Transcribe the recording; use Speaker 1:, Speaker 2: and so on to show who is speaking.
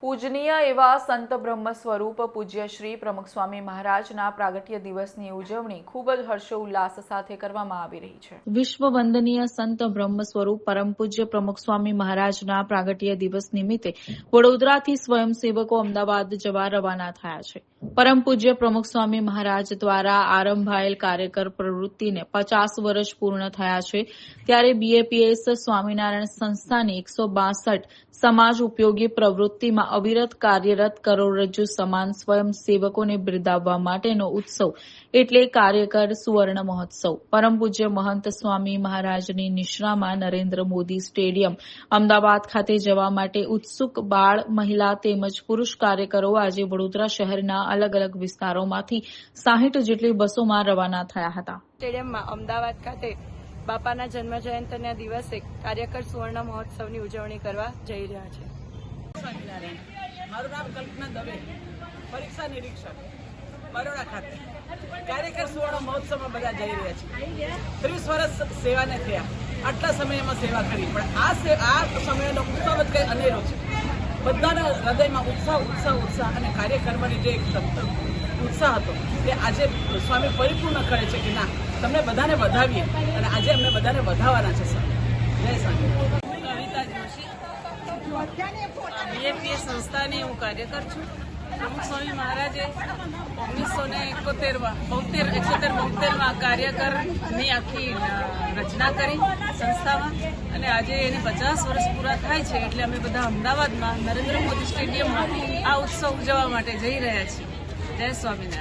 Speaker 1: પૂજનીય એવા સંત બ્રહ્મ સ્વરૂપ પૂજ્ય શ્રી પ્રમુખ સ્વામી મહારાજના પ્રાગટ્ય દિવસની ઉજવણી ખૂબ જ હર્ષોલ્લાસ સાથે કરવામાં આવી રહી છે.
Speaker 2: વિશ્વ વંદનીય સંત બ્રહ્મ સ્વરૂપ પરમ પૂજ્ય પ્રમુખ સ્વામી મહારાજના પ્રાગટ્ય દિવસ નિમિત્તે વડોદરાથી સ્વયંસેવકો અમદાવાદ જવા રવાના થયા છે. પરમ પૂજ્ય પ્રમુખ સ્વામી મહારાજ દ્વારા આરંભાયેલ કાર્યકર પ્રવૃત્તિને પચાસ વર્ષ પૂર્ણ થયા છે. ત્યારે બીએપીએસ સ્વામિનારાયણ સંસ્થાની એકસો બાસઠ સમાજ ઉપયોગી પ્રવૃત્તિમાં અવિરત કાર્યરત કરોડરજ્જુ સમાન સ્વયંસેવકોને બિરદાવવા માટેનો ઉત્સવ એટલે કાર્યકર સુવર્ણ મહોત્સવ. પરમ પૂજ્ય મહંત સ્વામી મહારાજની નિશ્રામાં નરેન્દ્ર મોદી સ્ટેડિયમ, અમદાવાદ ખાતે જવા માટે ઉત્સુક બાળ, મહિલા તેમજ પુરુષ કાર્યકરો આજે વડોદરા શહેરના અલગ અલગ વિસ્તારોમાંથી સાહીઠ જેટલી બસોમાં રવાના થયા હતા.
Speaker 3: સ્ટેડિયમમાં અમદાવાદ ખાતે બાપાના જન્મ જયંતિના દિવસે કાર્યકર સુવર્ણ મહોત્સવની ઉજવણી કરવા જઈ રહ્યા છે.
Speaker 4: મારું નામ કલ્પના દવે, પરીક્ષા નિરીક્ષક, બરોડા ખાતે. કાર્યકર સુવર્ણ મહોત્સવમાં બધા જઈ રહ્યા છે. ત્રીસ વર્ષ સેવાને થયા. આટલા સમયમાં સેવા કરી. પણ આ આ સમયનો ઉત્સવ જ કંઈ અનેરો છે. બધાના હૃદયમાં ઉત્સાહ ઉત્સાહ ઉત્સાહ અને કાર્ય જે એક ઉત્સાહ હતો તે આજે સ્વામી પરિપૂર્ણ કરે છે કે ના? તમને બધાને વધાવીએ. અને આજે અમને બધાને વધાવવાના છે, સર. જય સ્વામી.
Speaker 5: કવિતા સંસ્થાની હું કાર્યકર છું. પ્રમુખ સ્વામી મહારાજે ઓગણીસો ને એકોતેરમાં, બોતેર, એકોતેર, બોતેરમાં કાર્યકરની આખી રચના કરી સંસ્થામાં. અને આજે એને પચાસ વર્ષ પૂરા થાય છે એટલે અમે બધા અમદાવાદમાં નરેન્દ્ર મોદી સ્ટેડિયમમાં આ ઉત્સવ ઉજવવા માટે જઈ રહ્યા છીએ. જય સ્વામિનારાયણ.